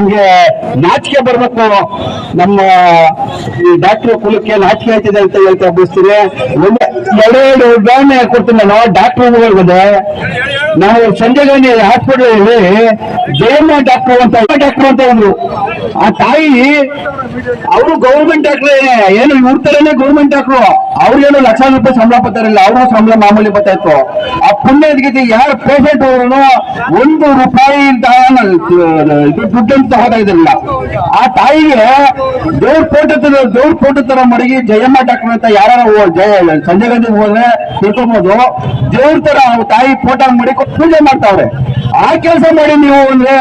ನಮ್ಗೆ ನಾಚಿಕೆ ಬರ್ಬೇಕು. ನಮ್ಮ ಈ ಡಾಕ್ಟರ್ ಕುಲಕ್ಕೆ ನಾಚಿಕೆ ಆಯ್ತಿದೆ ಅಂತ ಹೇಳ್ತಾ ಬಯಸ್ತೀನಿ ಒಂದು ಎರಡು ಉದಾಹರಣೆ ಕೊಡ್ತೀನಿ ನಾನು. ಡಾಕ್ಟರ್ಗಳಿಗೆ ನಾವು ಸಂಜೆಗಾನಿ ಹಾಸ್ಪಿಟಲ್ ಜಯಮ್ಮ ಡಾಕ್ಟರ್ ಅಂತ ಡಾಕ್ಟರ್ ಅಂತ ಒಂದು ಆ ತಾಯಿ, ಅವರು ಗೌರ್ಮೆಂಟ್ ಡಾಕ್ಟರ್ ಏನು ಇವ್ರ ತರನೇ ಗೌರ್ಮೆಂಟ್ ಡಾಕ್ಟ್ರು ಅವ್ರಿಗೇನು ಲಕ್ಷ ರೂಪಾಯಿ ಸಂಬಳ ಬರ್ತಾರಲ್ಲ ಅವರು ಸಂಬಳ ಮಾಮೂಲಿ ಬರ್ತಾ ಇತ್ತು. ಆ ಪುಣ್ಯದ ಯಾರು ಪೇಷಂಟ್ ಅವರು ಒಂದು ರೂಪಾಯಿ ದುಡ್ಡನ್ನು ತಗೋತಾ ಇದ್ರಲ್ಲ ಆ ತಾಯಿಗೆ ದೇವ್ರ ಫೋಟೋ ದೇವ್ರ ಫೋಟೋ ತರ ಮಡಗಿ ಜಯಮ್ಮ ಡಾಕ್ಟರ್ ಅಂತ ಯಾರು ಜಯ ಸಂಜಯ್ ಗಾಂಧಿ ಹೋದ್ರೆ ತಿಳ್ಕೊಬೋದು. ದೇವ್ರ ತರ ತಾಯಿ ಫೋಟೋ ಮಾಡಿ ಕೊಟ್ಟು ಪೂಜೆ ಮಾಡ್ತಾವ್ರೆ. ಆ ಕೆಲಸ ಮಾಡಿ ನೀವು ಅಂದ್ರೆ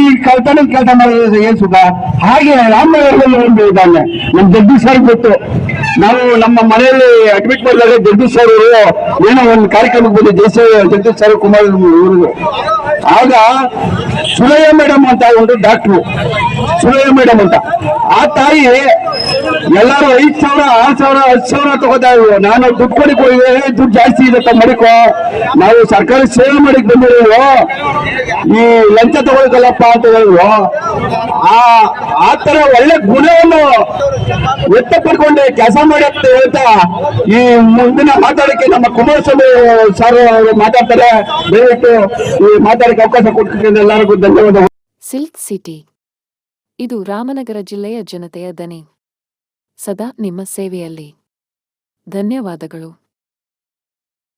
ಈ ಕಳ್ತನದ ಕೆಲಸ ಮಾಡೋದು ಏನ್ ಸುಖ? ಹಾಗೆ ರಾಮನಗರದಲ್ಲಿ ಒಂದು ಇದ್ದಾನೆ, ನಮ್ ಜಗದೀಶ್ ಸರ್ ಗೊತ್ತು. ನಾವು ನಮ್ಮ ಮನೆಯಲ್ಲಿ ಅಡ್ಮಿಟ್ ಮಾಡಿದಾಗ ಜಗದೀಶ್ ಸರ್ ಅವರು ಏನೋ ಒಂದು ಕಾರ್ಯಕ್ರಮಕ್ಕೆ ಬಂದು ದೇಶ ಜಗದೀಶ್ ಸರ್ ಕುಮಾರ್ ಇವರು ಆಗ ಸುರಯ್ಯ ಮೇಡಮ್ ಅಂತ ಒಂದು ಡಾಕ್ಟ್ರು ಸುಳಯ್ಯ ಮೇಡಮ್ ಅಂತ. ಆ ತಾಯಿ ಎಲ್ಲಾರು ಐದ್ ಸಾವಿರ, ಆರ್ ಸಾವಿರ, ಹತ್ತು ಸಾವಿರ ತಗೋತಾ ನಾನು ದುಡ್ಡು ಕೊಡಿ ಹೋಗಿದೆ ದುಡ್ಡು ಜಾಸ್ತಿ ಇದೆ ಮಡಿಕೋ. ನಾವು ಸರ್ಕಾರಿ ಸೇವೆ ಮಾಡಿಕ್ ಬಂದಿರೋ ಈ ಲಂಚ ತಗೊಳ್ಕಲ್ಲಪ್ಪ ಅಂತ ಹೇಳಿದ್ರು ಆ ಆ ತರ ಒಳ್ಳೆ ಗುಣವನ್ನು ವ್ಯಕ್ತಪಡ್ಕೊಂಡೆ ಕೆಲಸ ಮಾಡಿ ಅಂತ ಹೇಳ್ತಾ ಈ ಮುಂದಿನ ಮಾತಾಡಕ್ಕೆ ನಮ್ಮ ಕುಮಾರಸ್ವಾಮಿ ಸರ್ ಅವರು ಮಾತಾಡ್ತಾರೆ. ದಯವಿಟ್ಟು ಈ ಮಾತಾಡಕ್ಕೆ ಅವಕಾಶ ಕೊಟ್ಟಿದ್ದೀನಿ ಎಲ್ಲರಿಗೂ ಧನ್ಯವಾದ ಸಿಲ್ಕ್ ಸಿಟಿ. ಇದು ರಾಮನಗರ ಜಿಲ್ಲೆಯ ಜನತೆಯ ದನಿ. ಸದಾ ನಿಮ್ಮ ಸೇವೆಯಲ್ಲಿ. ಧನ್ಯವಾದಗಳು.